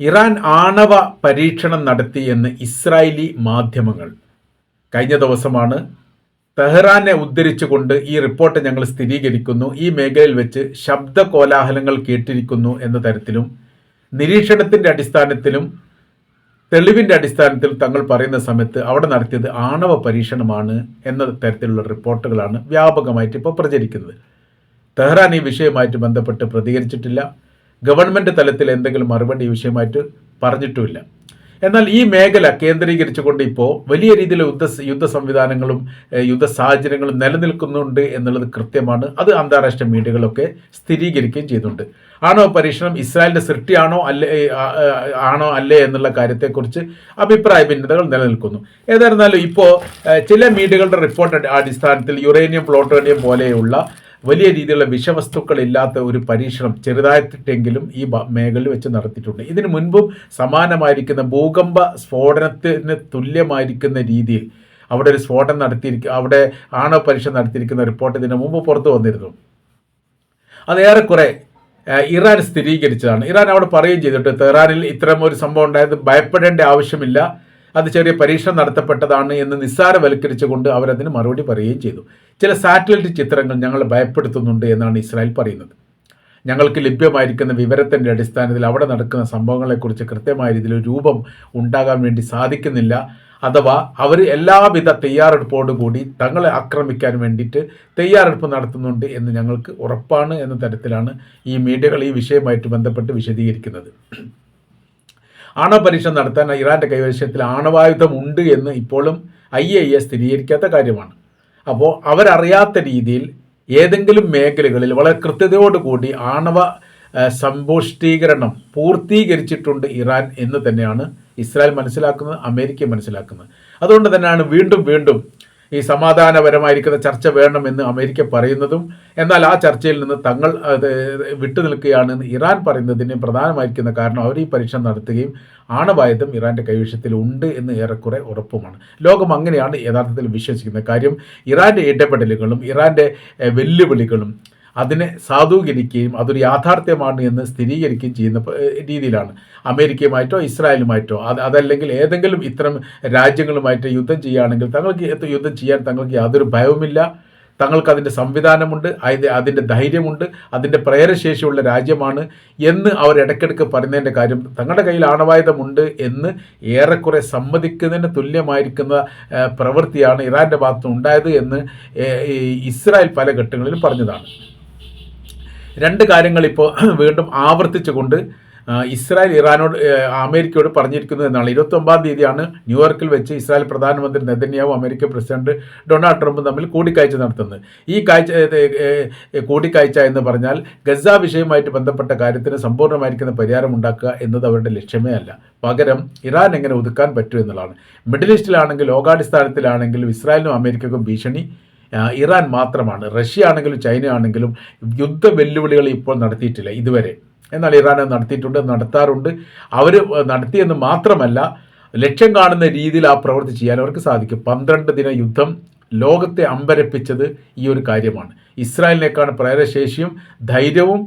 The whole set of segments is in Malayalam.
ഇറാൻ ആണവ പരീക്ഷണം നടത്തിയെന്ന് ഇസ്രായേലി മാധ്യമങ്ങൾ. കഴിഞ്ഞ ദിവസമാണ് തെഹ്റാനെ ഉദ്ധരിച്ചുകൊണ്ട് ഈ റിപ്പോർട്ട് ഞങ്ങൾ സ്ഥിരീകരിക്കുന്നു. ഈ മേഖലയിൽ വെച്ച് ശബ്ദ കോലാഹലങ്ങൾ കേട്ടിരിക്കുന്നു എന്ന തരത്തിലും നിരീക്ഷണത്തിന്റെ അടിസ്ഥാനത്തിലും തെളിവിന്റെ അടിസ്ഥാനത്തിൽ തങ്ങൾ പറയുന്ന സമയത്ത് അവിടെ നടത്തിയത് ആണവ പരീക്ഷണമാണ് എന്ന തരത്തിലുള്ള റിപ്പോർട്ടുകളാണ് വ്യാപകമായിട്ട് ഇപ്പോൾ പ്രചരിക്കുന്നത്. തെഹ്റാൻ ഈ വിഷയവുമായിട്ട് ബന്ധപ്പെട്ട് പ്രതികരിച്ചിട്ടില്ല. ഗവൺമെന്റ് തലത്തിൽ എന്തെങ്കിലും മറുപടി വിഷയമായിട്ട് പറഞ്ഞിട്ടുമില്ല. എന്നാൽ ഈ മേഖല കേന്ദ്രീകരിച്ചുകൊണ്ട് ഇപ്പോൾ വലിയ രീതിയിൽ യുദ്ധ യുദ്ധ സംവിധാനങ്ങളും യുദ്ധ സാഹചര്യങ്ങളും നിലനിൽക്കുന്നുണ്ട് എന്നുള്ളത് കൃത്യമാണ്. അത് അന്താരാഷ്ട്ര മീഡിയകളൊക്കെ സ്ഥിരീകരിക്കുകയും ചെയ്തിട്ടുണ്ട് ആണോ പരീക്ഷണം ഇസ്രായേലിന്റെ സൃഷ്ടിയാണോ അല്ലേ ആണോ അല്ലേ എന്നുള്ള കാര്യത്തെക്കുറിച്ച് അഭിപ്രായ ഭിന്നതകൾ നിലനിൽക്കുന്നു. ഏതായിരുന്നാലും ഇപ്പോൾ ചില മീഡിയകളുടെ റിപ്പോർട്ട് അടിസ്ഥാനത്തിൽ യുറേനിയം പ്ലോട്ടോണിയം പോലെയുള്ള വലിയ രീതിയിലുള്ള വിഷവസ്തുക്കൾ ഇല്ലാത്ത ഒരു പരീക്ഷണം ചെറുതായിട്ടെങ്കിലും ഈ മേഖലയിൽ വെച്ച് നടത്തിയിട്ടുണ്ട്. ഇതിനു മുൻപും സമാനമായിരിക്കുന്ന ഭൂകമ്പ സ്ഫോടനത്തിന് തുല്യമായിരിക്കുന്ന രീതിയിൽ അവിടെ ഒരു സ്ഫോടനം നടത്തിയിരിക്കും അവിടെ ആണവ പരീക്ഷ നടത്തിയിരിക്കുന്ന റിപ്പോർട്ട് ഇതിനു മുമ്പ് പുറത്തു വന്നിരുന്നു. അത് ഏറെക്കുറെ ഇറാൻ സ്ഥിരീകരിച്ചതാണ്. ഇറാൻ അവിടെ പറയുകയും ചെയ്തിട്ട് തെഹ്റാനിൽ ഇത്തരം ഒരു സംഭവം ഉണ്ടായത് ഭയപ്പെടേണ്ട ആവശ്യമില്ല. അത് ചെറിയ പരീക്ഷണം നടത്തപ്പെട്ടതാണ് എന്ന് നിസ്സാരവൽക്കരിച്ചുകൊണ്ട് അവരതിന് മറുപടി പറയുകയും ചെയ്തു. ചില സാറ്റലൈറ്റ് ചിത്രങ്ങൾ ഞങ്ങളെ ഭയപ്പെടുത്തുന്നുണ്ട് എന്നാണ് ഇസ്രായേൽ പറയുന്നത്. ഞങ്ങൾക്ക് ലഭ്യമായിരിക്കുന്ന വിവരത്തിന്റെ അടിസ്ഥാനത്തിൽ അവിടെ നടക്കുന്ന സംഭവങ്ങളെക്കുറിച്ച് കൃത്യമായ രീതിയിൽ രൂപം ഉണ്ടാകാൻ വേണ്ടി സാധിക്കുന്നില്ല. അഥവാ അവർ എല്ലാവിധ തയ്യാറെടുപ്പോടുകൂടി തങ്ങളെ ആക്രമിക്കാൻ വേണ്ടിയിട്ട് തയ്യാറെടുപ്പ് നടത്തുന്നുണ്ട് എന്ന് ഞങ്ങൾക്ക് ഉറപ്പാണ് എന്ന തരത്തിലാണ് ഈ മീഡിയകൾ ഈ വിഷയമായിട്ട് ബന്ധപ്പെട്ട് വിശദീകരിക്കുന്നത്. ആണവ പരീക്ഷ നടത്താൻ ഇറാന്റെ കൈവശത്തിൽ ആണവായുധം ഉണ്ട് എന്ന് ഇപ്പോഴും ഐ എ എ സ്ഥിരീകരിക്കാത്ത കാര്യമാണ്. അപ്പോൾ അവരറിയാത്ത രീതിയിൽ ഏതെങ്കിലും മേഖലകളിൽ വളരെ കൃത്യതയോടുകൂടി ആണവ സമ്പുഷ്ടീകരണം പൂർത്തീകരിച്ചിട്ടുണ്ട് ഇറാൻ എന്ന് തന്നെയാണ് ഇസ്രായേൽ മനസ്സിലാക്കുന്നത് അമേരിക്ക മനസ്സിലാക്കുന്നത്. അതുകൊണ്ട് തന്നെയാണ് വീണ്ടും വീണ്ടും ഈ സമാധാനപരമായിരിക്കുന്ന ചർച്ച വേണമെന്ന് അമേരിക്ക പറയുന്നതും എന്നാൽ ആ ചർച്ചയിൽ നിന്ന് തങ്ങൾ വിട്ടു വിട്ടുനിൽക്കുകയാണെന്ന് ഇറാൻ പറയുന്നതിന് പ്രധാനമായിരിക്കുന്ന കാരണം അവർ ഈ പരീക്ഷണം നടത്തുകയും ആണവായുധം ഇറാന്റെ കൈവശത്തിൽ ഉണ്ട് എന്ന് ഏറെക്കുറെ ഉറപ്പുമാണ്. ലോകം അങ്ങനെയാണ് യഥാർത്ഥത്തിൽ വിശ്വസിക്കുന്നത് കാര്യം. ഇറാന്റെ ഇടപെടലുകളും ഇറാന്റെ വെല്ലുവിളികളും അതിനെ സാധൂകരിക്കുകയും അതൊരു യാഥാർത്ഥ്യമാണ് എന്ന് സ്ഥിരീകരിക്കുകയും ചെയ്യുന്ന രീതിയിലാണ്. അമേരിക്കയുമായിട്ടോ ഇസ്രായേലുമായിട്ടോ അത് അതല്ലെങ്കിൽ ഏതെങ്കിലും ഇത്തരം രാജ്യങ്ങളുമായിട്ട് യുദ്ധം ചെയ്യുകയാണെങ്കിൽ തങ്ങൾക്ക് യുദ്ധം ചെയ്യാൻ തങ്ങൾക്ക് യാതൊരു ഭയവുമില്ല. തങ്ങൾക്ക് അതിന്റെ സംവിധാനമുണ്ട് അതിന്റെ അതിന്റെ ധൈര്യമുണ്ട് അതിന്റെ പ്രേരശേഷിയുള്ള രാജ്യമാണ് എന്ന് അവർ ഇടയ്ക്കിടയ്ക്ക് പറയുന്നതിന്റെ കാര്യം തങ്ങളുടെ കയ്യിൽ ആണവായുധമുണ്ട് എന്ന് ഏറെക്കുറെ സമ്മതിക്കുന്നതിന് തുല്യമായിരിക്കുന്ന പ്രവൃത്തിയാണ് ഇറാന്റെ ഭാഗത്ത് ഉണ്ടായത് എന്ന് ഇസ്രായേൽ പല ഘട്ടങ്ങളിലും പറഞ്ഞതാണ്. രണ്ട് കാര്യങ്ങൾ ഇപ്പോൾ വീണ്ടും ആവർത്തിച്ചുകൊണ്ട് ഇസ്രായേൽ ഇറാനോട് അമേരിക്കയോട് പറഞ്ഞിരിക്കുന്നത് എന്നാണ്. ഇരുപത്തൊമ്പതാം തീയതിയാണ് ന്യൂയോർക്കിൽ വെച്ച് ഇസ്രായേൽ പ്രധാനമന്ത്രി നെതന്യാവും അമേരിക്കൻ പ്രസിഡന്റ് ഡൊണാൾഡ് ട്രംപും തമ്മിൽ കൂടിക്കാഴ്ച നടത്തുന്നത്. ഈ കാഴ്ച കൂടിക്കാഴ്ച എന്ന് പറഞ്ഞാൽ ഗസ വിഷയവുമായിട്ട് ബന്ധപ്പെട്ട കാര്യത്തിന് സമ്പൂർണമായിരിക്കുന്ന പരിഹാരം ഉണ്ടാക്കുക എന്നത് അവരുടെ ലക്ഷ്യമേ അല്ല. പകരം ഇറാൻ എങ്ങനെ ഒതുക്കാൻ പറ്റൂ എന്നുള്ളതാണ്. മിഡിൽ ഈസ്റ്റിലാണെങ്കിൽ ലോകാടിസ്ഥാനത്തിലാണെങ്കിലും ഇസ്രായേലിനും അമേരിക്കക്കും ഭീഷണി. ഇറാൻ മാത്രമാണ്. റഷ്യ ആണെങ്കിലും ചൈന ആണെങ്കിലും യുദ്ധ വെല്ലുവിളികൾ ഇപ്പോൾ നടത്തിയിട്ടില്ല ഇതുവരെ. എന്നാൽ ഇറാൻ നടത്തിയിട്ടുണ്ട് നടത്താറുണ്ട്. അവർ നടത്തിയെന്ന് മാത്രമല്ല ലക്ഷ്യം കാണുന്ന രീതിയിൽ ആ പ്രവൃത്തി ചെയ്യാൻ അവർക്ക് സാധിക്കും. പന്ത്രണ്ട് ദിന യുദ്ധം ലോകത്തെ അമ്പരപ്പിച്ചത് ഈ ഒരു കാര്യമാണ്. ഇസ്രായേലിനേക്കാൾ പ്രേരശേഷിയും ധൈര്യവും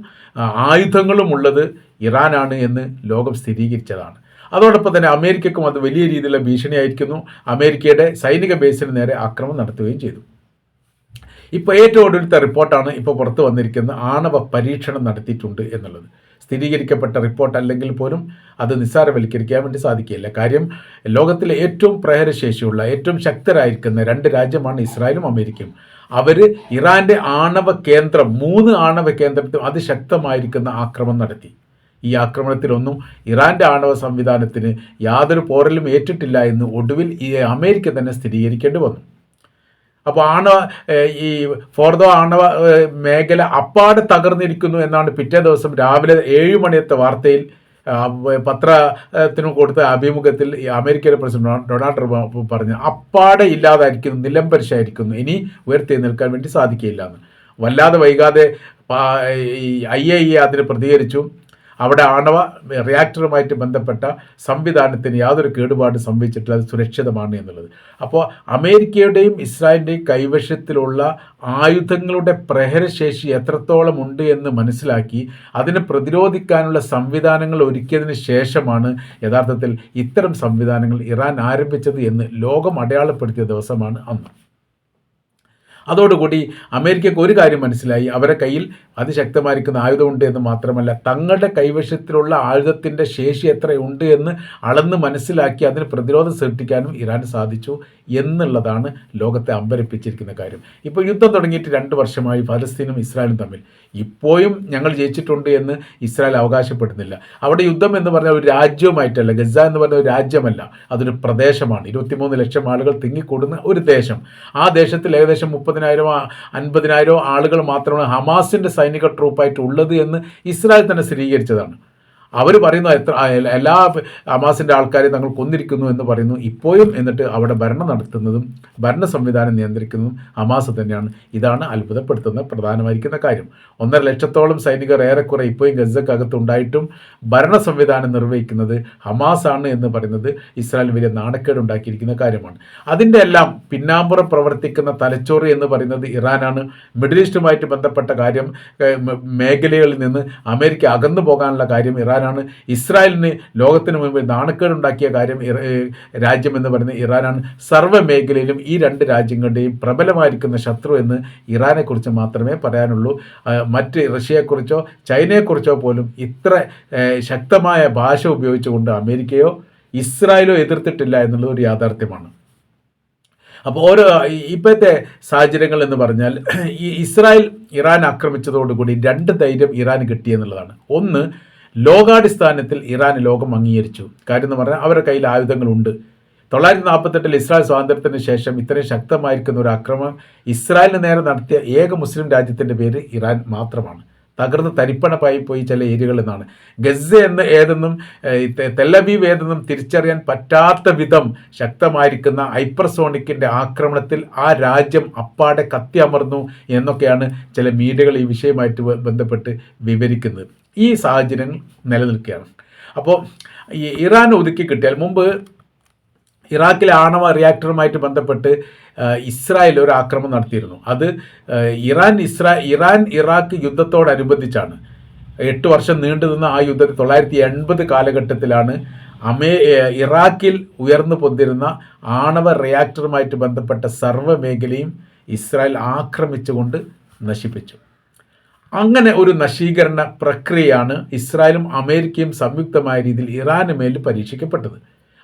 ആയുധങ്ങളും ഉള്ളത് ഇറാനാണ് എന്ന് ലോകം സ്ഥിരീകരിച്ചതാണ്. അതോടൊപ്പം തന്നെ അമേരിക്കക്കും അത് വലിയ രീതിയിലുള്ള ഭീഷണിയായിരിക്കുന്നു. അമേരിക്കയുടെ സൈനിക ബേസിന് നേരെ ആക്രമണം നടത്തുകയും ചെയ്തു. ഇപ്പോൾ ഏറ്റവും ഒടുവിലത്തെ റിപ്പോർട്ടാണ് ഇപ്പോൾ പുറത്തു വന്നിരിക്കുന്ന ആണവ പരീക്ഷണം നടത്തിയിട്ടുണ്ട് എന്നുള്ളത്. സ്ഥിരീകരിക്കപ്പെട്ട റിപ്പോർട്ട് അല്ലെങ്കിൽ പോലും അത് നിസ്സാരവൽക്കരിക്കാൻ വേണ്ടി സാധിക്കില്ല കാര്യം ലോകത്തിലെ ഏറ്റവും പ്രഹരശേഷിയുള്ള ഏറ്റവും ശക്തരായിരിക്കുന്ന രണ്ട് രാജ്യമാണ് ഇസ്രായേലും അമേരിക്കയും. അവർ ഇറാന്റെ ആണവ കേന്ദ്രം മൂന്ന് ആണവ കേന്ദ്രത്തിൽ അതിശക്തമായിരിക്കുന്ന ആക്രമണം നടത്തി. ഈ ആക്രമണത്തിലൊന്നും ഇറാന്റെ ആണവ സംവിധാനത്തിന് യാതൊരു പോറലും ഏറ്റിട്ടില്ല എന്ന് ഒടുവിൽ ഈ അമേരിക്ക തന്നെ സ്ഥിരീകരിക്കേണ്ടി വന്നു. അപ്പോൾ ആണവ ഈ ഫോർദോ ആണവ മേഖല അപ്പാട് തകർന്നിരിക്കുന്നു എന്നാണ് പിറ്റേ ദിവസം രാവിലെ ഏഴ് മണിയത്തെ വാർത്തയിൽ പത്രത്തിന് കൊടുത്ത അഭിമുഖത്തിൽ അമേരിക്കയിലെ പ്രസിഡന്റ് ഡൊണാ- ഡൊണാൾഡ് ട്രംപ് പറഞ്ഞു അപ്പാടെ ഇല്ലാതായിരിക്കുന്നു നിലംപരിശായിരിക്കുന്നു ഇനി ഉയർത്തി നിൽക്കാൻ വേണ്ടി സാധിക്കില്ല എന്ന്. വല്ലാതെ വൈകാതെ ഈ ഐ ഇ അതിന് പ്രതികരിച്ചു. അവിടെ ആണവ റിയാക്ടറുമായിട്ട് ബന്ധപ്പെട്ട സംവിധാനത്തിന് യാതൊരു കേടുപാട് സംഭവിച്ചിട്ടില്ല. അത് സുരക്ഷിതമാണ് എന്നുള്ളത്. അപ്പോൾ അമേരിക്കയുടെയും ഇസ്രായേലിന്റെയും കൈവശത്തിലുള്ള ആയുധങ്ങളുടെ പ്രഹരശേഷി എത്രത്തോളം ഉണ്ട് എന്ന് മനസ്സിലാക്കി അതിനെ പ്രതിരോധിക്കാനുള്ള സംവിധാനങ്ങൾ ഒരുക്കിയതിന് ശേഷമാണ് യഥാർത്ഥത്തിൽ ഇത്തരം സംവിധാനങ്ങൾ ഇറാൻ ആരംഭിച്ചത് എന്ന് ലോകം അടയാളപ്പെടുത്തിയ ദിവസമാണ് അന്ന്. അതോടുകൂടി അമേരിക്കയ്ക്ക് ഒരു കാര്യം മനസ്സിലായി. അവരെ കയ്യിൽ അതിശക്തമായിരിക്കുന്ന ആയുധമുണ്ട് എന്ന് മാത്രമല്ല തങ്ങളുടെ കൈവശത്തിലുള്ള ആയുധത്തിന്റെ ശേഷി എത്രയുണ്ട് എന്ന് അളന്ന് മനസ്സിലാക്കി അതിന് പ്രതിരോധം സൃഷ്ടിക്കാനും ഇറാന് സാധിച്ചു എന്നുള്ളതാണ് ലോകത്തെ അമ്പരപ്പിച്ചിരിക്കുന്ന കാര്യം. ഇപ്പോൾ യുദ്ധം തുടങ്ങിയിട്ട് രണ്ട് വർഷമായി ഫലസ്തീനും ഇസ്രായേലും തമ്മിൽ. ഇപ്പോഴും ഞങ്ങൾ ജയിച്ചിട്ടുണ്ട് എന്ന് ഇസ്രായേൽ അവകാശപ്പെടുന്നില്ല. അവിടെ യുദ്ധം എന്ന് പറഞ്ഞാൽ ഒരു രാജ്യവുമായിട്ടല്ല ഗസ എന്ന് പറഞ്ഞ ഒരു രാജ്യമല്ല അതൊരു പ്രദേശമാണ്. ഇരുപത്തിമൂന്ന് ലക്ഷം ആളുകൾ തിങ്ങിക്കൂടുന്ന ഒരു ദേശം. ആ ദേശത്തിൽ ഏകദേശം മുപ്പതിനായിരമോ അൻപതിനായിരമോ ആളുകൾ മാത്രമാണ് ഹമാസിന്റെ സൈനിക ട്രൂപ്പായിട്ട് ഉള്ളത് എന്ന് ഇസ്രായേൽ തന്നെ സ്ഥിരീകരിച്ചതാണ്. അവർ പറയുന്ന എത്ര എല്ലാ ഹമാസിന്റെ ആൾക്കാരെയും തങ്ങൾ കൊന്നിരിക്കുന്നു എന്ന് പറയുന്നു. ഇപ്പോഴും എന്നിട്ട് അവിടെ ഭരണം നടത്തുന്നതും ഭരണ സംവിധാനം നിയന്ത്രിക്കുന്നതും ഹമാസ് തന്നെയാണ്. ഇതാണ് അത്ഭുതപ്പെടുത്തുന്ന പ്രധാനമായിരിക്കുന്ന കാര്യം. ഒന്നര ലക്ഷത്തോളം സൈനികർ ഏറെക്കുറെ ഇപ്പോഴും ഗസക്കകത്തുണ്ടായിട്ടും ഭരണ സംവിധാനം നിർവഹിക്കുന്നത് ഹമാസ് ആണ് എന്ന് പറയുന്നത് ഇസ്രായേൽ വലിയ നാണക്കേട് ഉണ്ടാക്കിയിരിക്കുന്ന കാര്യമാണ്. അതിന്റെ എല്ലാം പിന്നാമ്പുറം പ്രവർത്തിക്കുന്ന തലച്ചോറ് എന്ന് പറയുന്നത് ഇറാനാണ്. മിഡിൽ ഈസ്റ്റുമായിട്ട് ബന്ധപ്പെട്ട കാര്യം മേഖലകളിൽ നിന്ന് അമേരിക്ക അകന്നു പോകാനുള്ള കാര്യം ഇറാൻ ഇറാനാണ്. ഇസ്രായേലിന് ലോകത്തിന് മുമ്പിൽ നാണക്കേടുണ്ടാക്കിയ കാര്യം രാജ്യം എന്ന് പറയുന്നത് ഇറാനാണ്. സർവ മേഖലയിലും ഈ രണ്ട് രാജ്യങ്ങളുടെയും പ്രബലമായിരിക്കുന്ന ശത്രു എന്ന് ഇറാനെക്കുറിച്ച് മാത്രമേ പറയാനുള്ളൂ. മറ്റ് റഷ്യയെക്കുറിച്ചോ ചൈനയെക്കുറിച്ചോ പോലും ഇത്ര ശക്തമായ ഭാഷ ഉപയോഗിച്ചുകൊണ്ട് അമേരിക്കയോ ഇസ്രായേലോ എതിർത്തിട്ടില്ല എന്നുള്ളത് ഒരു യാഥാർത്ഥ്യമാണ്. അപ്പോൾ ഓരോ ഇപ്പോഴത്തെ സാഹചര്യങ്ങൾ എന്ന് പറഞ്ഞാൽ ഈ ഇസ്രായേൽ ഇറാൻ ആക്രമിച്ചതോടുകൂടി രണ്ട് ധൈര്യം ഇറാൻ കിട്ടിയെന്നുള്ളതാണ് ഒന്ന് ലോകാടിസ്ഥാനത്തിൽ ഇറാൻ ലോകം അംഗീകരിച്ചു. കാര്യം എന്ന് പറഞ്ഞാൽ അവരുടെ കയ്യിൽ ആയുധങ്ങളുണ്ട്. തൊള്ളായിരത്തി നാൽപ്പത്തെട്ടിൽ ഇസ്രായേൽ സ്വാതന്ത്ര്യത്തിന് ശേഷം ഇത്രയും ശക്തമായിരിക്കുന്ന ഒരു ആക്രമണം ഇസ്രായേലിന് നേരെ നടത്തിയ ഏക മുസ്ലിം രാജ്യത്തിന്റെ പേര് ഇറാൻ മാത്രമാണ്. തകർന്ന് തരിപ്പണപ്പായി പോയി ചില ഏരിയകളിൽ നിന്നാണ്. ഗസ എന്ന് ഏതെന്നും തെല്ലബീവ് ഏതെന്നും തിരിച്ചറിയാൻ പറ്റാത്ത വിധം ശക്തമായിരിക്കുന്ന ഹൈപ്പർസോണിക്കിന്റെ ആക്രമണത്തിൽ ആ രാജ്യം അപ്പാടെ കത്തിയമർന്നു എന്നൊക്കെയാണ് ചില മീഡിയകൾ ഈ വിഷയമായിട്ട് ബന്ധപ്പെട്ട് വിവരിക്കുന്നത്. ഈ സാഹചര്യം നിലനിൽക്കുകയാണ്. അപ്പോൾ ഈ ഇറാൻ ഒതുക്കി കിട്ടിയാൽ മുമ്പ് ഇറാഖിലെ ആണവ റിയാക്ടറുമായിട്ട് ബന്ധപ്പെട്ട് ഇസ്രായേൽ ഒരു ആക്രമണം നടത്തിയിരുന്നു. അത് ഇറാൻ ഇസ്രാ ഇറാൻ ഇറാഖ് യുദ്ധത്തോടനുബന്ധിച്ചാണ്. എട്ട് വർഷം നീണ്ടു നിന്ന ആ യുദ്ധത്തിൽ തൊള്ളായിരത്തി എൺപത് കാലഘട്ടത്തിലാണ് അമേ ഇറാഖിൽ ഉയർന്നു പൊന്തിരുന്ന ആണവ റിയാക്ടറുമായിട്ട് ബന്ധപ്പെട്ട സർവ മേഖലയും ഇസ്രായേൽ ആക്രമിച്ചുകൊണ്ട് നശിപ്പിച്ചു. അങ്ങനെ ഒരു നശീകരണ പ്രക്രിയയാണ് ഇസ്രായേലും അമേരിക്കയും സംയുക്തമായ രീതിയിൽ ഇറാന് മേൽ പരീക്ഷിക്കപ്പെട്ടത്.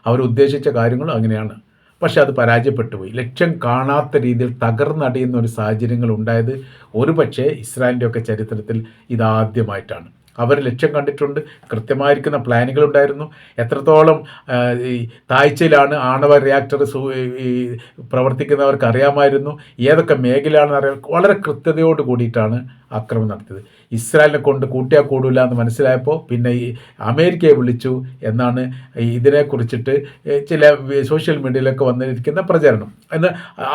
അവർ ഉദ്ദേശിച്ച കാര്യങ്ങളും അങ്ങനെയാണ്. പക്ഷെ അത് പരാജയപ്പെട്ടു പോയി ലക്ഷ്യം കാണാത്ത രീതിയിൽ തകർന്നടിയുന്ന ഒരു സാഹചര്യങ്ങൾ ഉണ്ടായത് ഒരുപക്ഷെ ഇസ്രായേലിന്റെയൊക്കെ ചരിത്രത്തിൽ ഇതാദ്യമായിട്ടാണ്. അവർ ലക്ഷ്യം കണ്ടിട്ടുണ്ട്. കൃത്യമായിരിക്കുന്ന പ്ലാനുകൾ ഉണ്ടായിരുന്നു. എത്രത്തോളം ഈ താഴ്ചയിലാണ് ആണവ റിയാക്ടർ പ്രവർത്തിക്കുന്നവർക്ക് അറിയാമായിരുന്നു. ഏതൊക്കെ മേഖലയാണെന്ന് അറിയാൻ വളരെ കൃത്യതയോട് കൂടിയിട്ടാണ് ആക്രമണം നടത്തിയത്. ഇസ്രായേലിനെ കൊണ്ട് കൂട്ടിയാൽ കൂടില്ല എന്ന് മനസ്സിലായപ്പോൾ പിന്നെ ഈ അമേരിക്കയെ വിളിച്ചു എന്നാണ് ഇതിനെക്കുറിച്ചിട്ട് ചില സോഷ്യൽ മീഡിയയിലൊക്കെ വന്നിരിക്കുന്ന പ്രചരണം. എന്ന്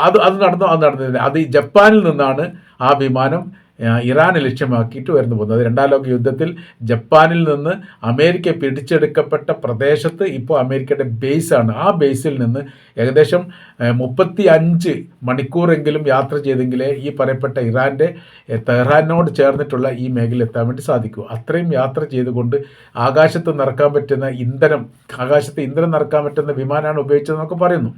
അത് അത് നടന്നു അത് നടന്നില്ല അത് ജപ്പാനിൽ നിന്നാണ് ആ വിമാനം ഇറാനെ ലക്ഷ്യമാക്കിയിട്ട് ഉയർന്നു പോകുന്നത് അത് രണ്ടാം ലോക യുദ്ധത്തിൽ ജപ്പാനിൽ നിന്ന് അമേരിക്ക പിടിച്ചെടുക്കപ്പെട്ട പ്രദേശത്ത് ഇപ്പോൾ അമേരിക്കയുടെ ബേസാണ് ആ ബേസിൽ നിന്ന് ഏകദേശം മുപ്പത്തി അഞ്ച് മണിക്കൂറെങ്കിലും യാത്ര ചെയ്തെങ്കിലേ ഈ പറയപ്പെട്ട ഇറാന്റെ തെഹ്റാനോട് ചേർന്നിട്ടുള്ള ഈ മേഖല എത്താൻ വേണ്ടി സാധിക്കൂ. അത്രയും യാത്ര ചെയ്തുകൊണ്ട് ആകാശത്ത് നടക്കാൻ പറ്റുന്ന ഇന്ധനം ആകാശത്ത് ഇന്ധനം നടക്കാൻ പറ്റുന്ന വിമാനമാണ് ഉപയോഗിച്ചതെന്നൊക്കെ പറയുന്നു.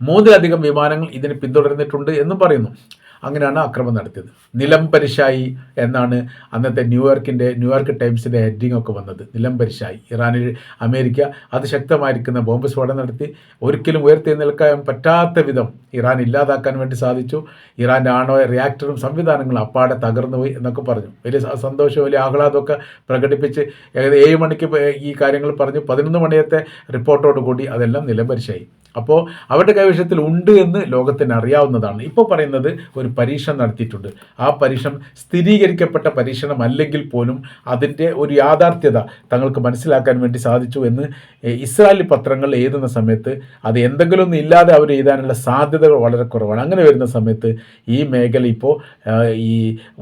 മൂന്നിലധികം വിമാനങ്ങൾ ഇതിന് പിന്തുടർന്നിട്ടുണ്ട് എന്നും പറയുന്നു. അങ്ങനെയാണ് ആക്രമണം നടത്തിയത്. നിലം പരിശായി എന്നാണ് അന്നത്തെ ന്യൂയോർക്കിന്റെ ന്യൂയോർക്ക് ടൈംസിന്റെ ഹെഡിങ് ഒക്കെ വന്നത്. നിലം പരിശായി ഇറാനിൽ അമേരിക്ക അതിശക്തമായിരിക്കുന്ന ബോംബ് സ്ഫോടനം നടത്തി. ഒരിക്കലും ഉയർത്തി നിൽക്കാൻ പറ്റാത്ത വിധം ഇറാൻ ഇല്ലാതാക്കാൻ വേണ്ടി സാധിച്ചു. ഇറാന്റെ ആണോ റിയാക്ടറും സംവിധാനങ്ങളും അപ്പാടെ തകർന്നുപോയി എന്നൊക്കെ പറഞ്ഞു. വലിയ സന്തോഷവും വലിയ ആഹ്ലാദമൊക്കെ പ്രകടിപ്പിച്ച് ഏകദേശം ഏഴ് മണിക്ക് ഈ കാര്യങ്ങൾ പറഞ്ഞു. പതിനൊന്ന് മണിയത്തെ റിപ്പോർട്ടോട് കൂടി അതെല്ലാം നിലംപരിശായി. അപ്പോൾ അവരുടെ കൈവശത്തിൽ ഉണ്ട് എന്ന് ലോകത്തിന് അറിയാവുന്നതാണ്. ഇപ്പോൾ പറയുന്നത് ഒരു പരീക്ഷണം നടത്തിയിട്ടുണ്ട്. ആ പരീക്ഷണം സ്ഥിരീകരിക്കപ്പെട്ട പരീക്ഷണം അല്ലെങ്കിൽ പോലും അതിന്റെ ഒരു യാഥാർത്ഥ്യത തങ്ങൾക്ക് മനസ്സിലാക്കാൻ വേണ്ടി സാധിച്ചു എന്ന് ഇസ്രായേലി പത്രങ്ങൾ എഴുതുന്ന സമയത്ത് അത് എന്തെങ്കിലും ഒന്നും ഇല്ലാതെ അവർ എഴുതാനുള്ള സാധ്യതകൾ വളരെ കുറവാണ്. അങ്ങനെ വരുന്ന സമയത്ത് ഈ മേഖല ഇപ്പോൾ ഈ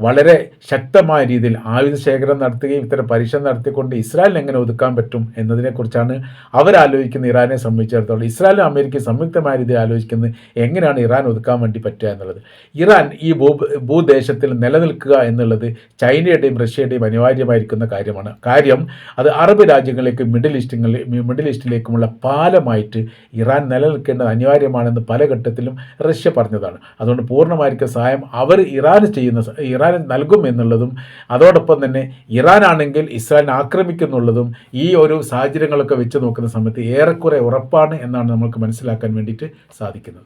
വളരെ ശക്തമായ രീതിയിൽ ആയുധ ശേഖരം നടത്തുകയും ഇത്തരം പരീക്ഷണം നടത്തിക്കൊണ്ട് ഇസ്രായേലിനെ എങ്ങനെ ഒതുക്കാൻ പറ്റും എന്നതിനെക്കുറിച്ചാണ് അവരാലോചിക്കുന്ന ഇറാനെ സംബന്ധിച്ചിടത്തോളം. ഇസ്രായേലും അമേരിക്കയും സംയുക്തമായ രീതിയിൽ ആലോചിക്കുന്നത് എങ്ങനെയാണ് ഇറാൻ ഒതുക്കാൻ വേണ്ടി പറ്റുക എന്നുള്ളത്. ഇറാൻ ഈ ഭൂ ഭൂദേശത്തിൽ നിലനിൽക്കുക എന്നുള്ളത് ചൈനയുടെയും റഷ്യയുടെയും അനിവാര്യമായിരിക്കുന്ന കാര്യമാണ്. കാര്യം അത് അറബ് രാജ്യങ്ങളിലേക്കും മിഡിൽ ഈസ്റ്റുകളിൽ മിഡിൽ ഈസ്റ്റിലേക്കുമുള്ള പാലമായിട്ട് ഇറാൻ നിലനിൽക്കേണ്ടത് അനിവാര്യമാണെന്ന് പല ഘട്ടത്തിലും റഷ്യ പറഞ്ഞതാണ്. അതുകൊണ്ട് പൂർണമായിരിക്കും സഹായം അവർ ഇറാൻ ചെയ്യുന്ന ഇറാൻ നൽകും എന്നുള്ളതും അതോടൊപ്പം തന്നെ ഇറാനാണെങ്കിൽ ഇസ്രായേൽ ആക്രമിക്കുന്നുള്ളതും ഈ ഒരു സാഹചര്യങ്ങളൊക്കെ വെച്ച് നോക്കുന്ന സമയത്ത് ഏറെക്കുറെ ഉറപ്പാണ് എന്നാണ് നമുക്ക് മനസ്സിലാക്കാൻ വേണ്ടിയിട്ട് സാധിക്കുന്നത്